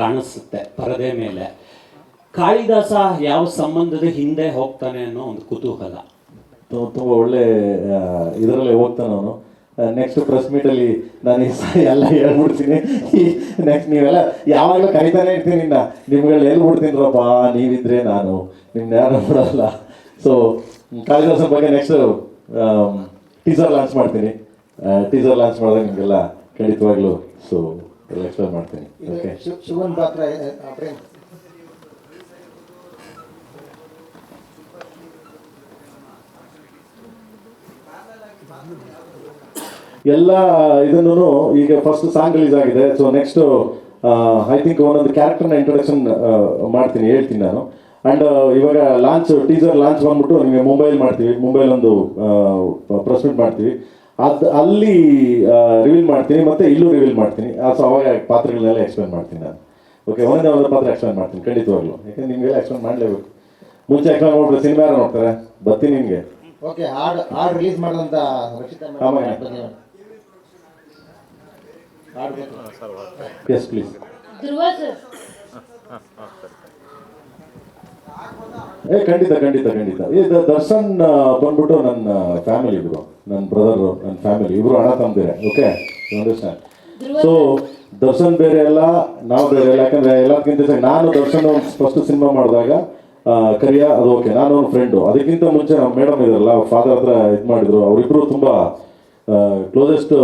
ಕಾಣಿಸುತ್ತೆ ಪರದೆ ಮೇಲೆ. ಕಾಳಿದಾಸ ಯಾವ ಸಂಬಂಧದ ಹಿಂದೆ ಹೋಗ್ತಾನೆ ಅನ್ನೋ ಒಂದು ಕುತೂಹಲ. ತುಂಬ ಒಳ್ಳೆ ಇದರಲ್ಲೇ ಹೋಗ್ತಾನೆ ಅವನು. ನೆಕ್ಸ್ಟ್ ಪ್ರೆಸ್ ಮೀಟಲ್ಲಿ ನಾನು ಎಲ್ಲ ಹೇಳ್ಬಿಡ್ತೀನಿ. ನೆಕ್ಸ್ಟ್ ನೀವೆಲ್ಲ ಯಾವಾಗಲೂ ಕರಿತಾನೆ ಇರ್ತೀನಿ ನಿನ್ನ ನಿಮ್ಗಳು ಹೇಳ್ಬಿಡ್ತೀನಿರಪ್ಪ ನೀವಿದ್ರೆ ನಾನು. ನಿಮ್ನ ಯಾರು ಬಿಡಲ್ಲ ಸೊ ಕಾಳಿದಾಸನ ಬಗ್ಗೆ ನೆಕ್ಸ್ಟ್ ಟೀಸರ್ ಲಾಂಚ್ ಮಾಡ್ತೀನಿ. ಟೀಸರ್ ಲಾಂಚ್ ಮಾಡಿದಾಗ ನಿಮಗೆಲ್ಲ ಖಂಡಿತವಾಗ್ಲೂ ಸೊ ಎಲ್ಲ ಎಕ್ಸ್ಪ್ಲೇನ್ ಮಾಡ್ತೀನಿ ಓಕೆ ಶಿವನ್ ಪಾತ್ರ ಪ್ರೇಮ್ ಎಲ್ಲ ಇದನ್ನು ಈಗ ಫಸ್ಟ್ ಸಾಂಗ್ ರಿಲೀಸ್ ಆಗಿದೆ. ಸೊ ನೆಕ್ಸ್ಟ್ ಐ ಥಿಂಕ್ ಒಂದೊಂದು ಕ್ಯಾರೆಕ್ಟರ್ನ ಇಂಟ್ರೊಡಕ್ಷನ್ ಮಾಡ್ತೀನಿ ಹೇಳ್ತೀನಿ ನಾನು. ಆ್ಯಂಡ್ ಇವಾಗ ಲಾಂಚ್ ಟೀಸರ್ ಲಾಂಚ್ ಬಂದ್ಬಿಟ್ಟು ನಿಮಗೆ ಮುಂಬೈಲಿ ಮಾಡ್ತೀವಿ. ಮುಂಬೈಲಿ ಒಂದು ಪ್ರೆಸ್ ಮೀಟ್ ಮಾಡ್ತೀವಿ. ಅದು ಅಲ್ಲಿ ರಿವೀಲ್ ಮಾಡ್ತೀನಿ ಮತ್ತೆ ಇಲ್ಲೂ ರಿವೀಲ್ ಮಾಡ್ತೀನಿ. ಸೊ ಅವಾಗ ಪಾತ್ರಗಳನ್ನೆಲ್ಲ ಎಕ್ಸ್ಪ್ಲೇನ್ ಮಾಡ್ತೀನಿ ನಾನು. ಓಕೆ ಒಂದೇ ಒಂದು ಪಾತ್ರ ಎಕ್ಸ್ಪ್ಲೇನ್ ಮಾಡ್ತೀನಿ ಖಂಡಿತವಾಗ್ಲೂ. ಯಾಕಂದ್ರೆ ನಿಮಗೆ ಎಕ್ಸ್ಪ್ಲೇನ್ ಮಾಡಲೇಬೇಕು. ಮುಂಚೆ ಎಕ್ಸ್ಪ್ಲೇನ್ ಮಾಡ್ಬಿಟ್ರೆ ಸಿನಿಮಾ ನೋಡ್ತಾರೆ? ಬರ್ತೀನಿ ನಿಮಗೆ. ಓಕೆ ಹಾಡು ಹಾಡು ರಿಲೀಸ್ ಮಾಡಿದಂತ Rakshita. Yes please Dhruva sir. ಏ ಖಂಡಿತ ಖಂಡಿತ ಖಂಡಿತ. ಈ ದರ್ಶನ್ ಬಂದ್ಬಿಟ್ಟು ನನ್ನ ಫ್ಯಾಮಿಲಿ ಇಬ್ರು. ನನ್ನ ಬ್ರದರ್ ನನ್ನ ಫ್ಯಾಮಿಲಿ ಇಬ್ರು ಹಣ ತಂದಿದೆ ಓಕೆ ಅಂಡರ್ಸ್ಟ್ಯಾಂಡ್ ಸೊ ದರ್ಶನ್ ಬೇರೆ ಎಲ್ಲ ನಾವು ಬೇರೆ ಎಲ್ಲ ಯಾಕಂದ್ರೆ ಎಲ್ಲದಕ್ಕಿಂತ ನಾನು ದರ್ಶನ್ ಫಸ್ಟ್ ಸಿನಿಮಾ ಮಾಡಿದಾಗ ಕರಿಯ ಅದು ಓಕೆ ನಾನು ಒಂದು ಫ್ರೆಂಡು ಅದಕ್ಕಿಂತ ಮುಂಚೆ ನಮ್ಮ ಮೇಡಮ್ ಇದ್ರಲ್ಲ ಫಾದರ್ ಹತ್ರ ಇದು ಮಾಡಿದ್ರು. ಅವರಿಬ್ರು ತುಂಬ ಕ್ಲೋಸೆಸ್ಟ್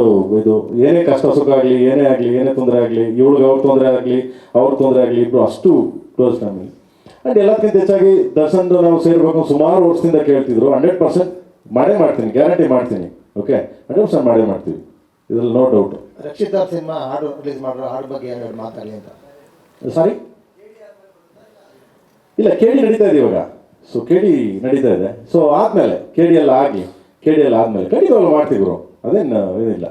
ಇದು ಏನೇ ಕಷ್ಟ ಸುಖ ಆಗಲಿ ಏನೇ ಆಗಲಿ ಏನೇ ತೊಂದರೆ ಆಗಲಿ ಇವಳಿಗೆ ಅವ್ರ ತೊಂದರೆ ಆಗಲಿ ಅವ್ರ ತೊಂದರೆ ಆಗಲಿ ಇಬ್ರು ಅಷ್ಟು ಕ್ಲೋಸ್ ಫ್ಯಾಮಿಲಿ ಆ್ಯಂಡ್ ಎಲ್ಲಕ್ಕಿಂತ ಹೆಚ್ಚಾಗಿ ದರ್ಶನ್ ನಾವು ಸೇರ್ಬೇಕು ಸುಮಾರು ವರ್ಷದಿಂದ ಕೇಳ್ತಿದ್ರು. ಹಂಡ್ರೆಡ್ ಪರ್ಸೆಂಟ್ ಮಾಡೇ ಮಾಡ್ತೀನಿ ಗ್ಯಾರಂಟಿ ಮಾಡ್ತೀನಿ. ಓಕೆ ಹಂಡ್ರೆಡ್ ಪರ್ಸೆಂಟ್ ಮಾಡೇ ಮಾಡ್ತೀವಿ. ಇದ್ರಲ್ಲಿ ನೋ ಡೌಟ್ ರಕ್ಷಿತಾ ಸಿನಿಮಾ ಹಾಡು ರಿಲೀಸ್ ಮಾಡಿರೋ ಹಾಡು ಬಗ್ಗೆ ಎರಡು ಮಾತಾಡಲಿ ಅಂತ? ಸಾರಿ ಇಲ್ಲ ಕೇಳಿ ನಡೀತಾ ಇದೆ ಇವಾಗ. ಸೊ ಕೇಳಿ ನಡೀತಾ ಇದೆ. ಸೊ ಆದ್ಮೇಲೆ ಕೇಳಿ ಎಲ್ಲ ಆಗಲಿ ಕೇಳಿ ಎಲ್ಲ ಆದ್ಮೇಲೆ ಖಂಡಿತವಾಗ್ಲೂ ಮಾಡ್ತೀವಿ ಬ್ರೋ ಅದೇನು ಇದಿಲ್ಲ.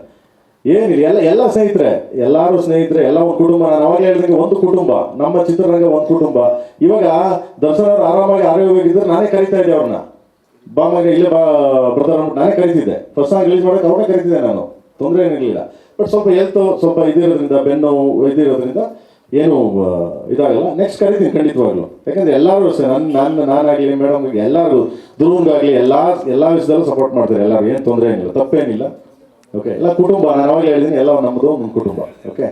ಏನಿಲ್ಲ, ಎಲ್ಲ ಎಲ್ಲ ಸ್ನೇಹಿತರೆ, ಎಲ್ಲರೂ ಸ್ನೇಹಿತರೆ, ಎಲ್ಲ ಒಂದು ಕುಟುಂಬ. ನಾನು ಅವಾಗ ಹೇಳಿದಂಗೆ ಒಂದು ಕುಟುಂಬ. ನಮ್ಮ ಚಿತ್ರರಂಗ ಒಂದು ಕುಟುಂಬ. ಇವಾಗ ದರ್ಶನ್ ಅವರು ಆರಾಮಾಗಿ ಆರೋಗ್ಯವಾಗಿದ್ದರೆ ನಾನೇ ಕರಿತಾ ಇದ್ದೆ ಅವ್ರನ್ನ ಬಾ ಮಗ, ಇಲ್ಲೇ ಬಾ ಬ್ರದರ್ ನಾನೇ ಕರಿತಿದ್ದೆ. ಫಸ್ಟ್ ಸಾಂಗ್ ರಿಲೀಸ್ ಮಾಡೋಕೆ ಅವ್ರನ್ನೇ ಕರಿತಿದ್ದೆ ನಾನು. ತೊಂದರೆ ಏನಿರಲಿಲ್ಲ. ಬಟ್ ಸ್ವಲ್ಪ ಹೆಲ್ತ್ ಸ್ವಲ್ಪ ಇದಿರೋದ್ರಿಂದ, ಬೆನ್ನು, ಇದಿರೋದ್ರಿಂದ ಏನು ಇದಾಗಲ್ಲ. ನೆಕ್ಸ್ಟ್ ಕರಿತೀನಿ ಖಂಡಿತವಾಗ್ಲು. ಯಾಕಂದ್ರೆ ಎಲ್ಲರೂ ಅಷ್ಟೇ. ನನ್ನ ನಾನು, ನಾನಾಗಲಿ ಮೇಡಮ್ ಎಲ್ಲರೂ ದುರ್ಗಾಗಲಿ ಎಲ್ಲ ಎಲ್ಲ ವಿಷಯದಲ್ಲೂ ಸಪೋರ್ಟ್ ಮಾಡ್ತಾರೆ ಎಲ್ಲರೂ. ಏನು ತೊಂದರೆ ಏನಿಲ್ಲ. ತಪ್ಪೇನಿಲ್ಲ. ಓಕೆ ಎಲ್ಲ ಕುಟುಂಬ ನಾನು ಅವಾಗ ಹೇಳಿದ್ದೀನಿ ಎಲ್ಲ ನಮ್ಮದು ಒಂದು ಕುಟುಂಬ. Okay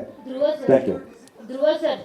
thank you Dhruva sir.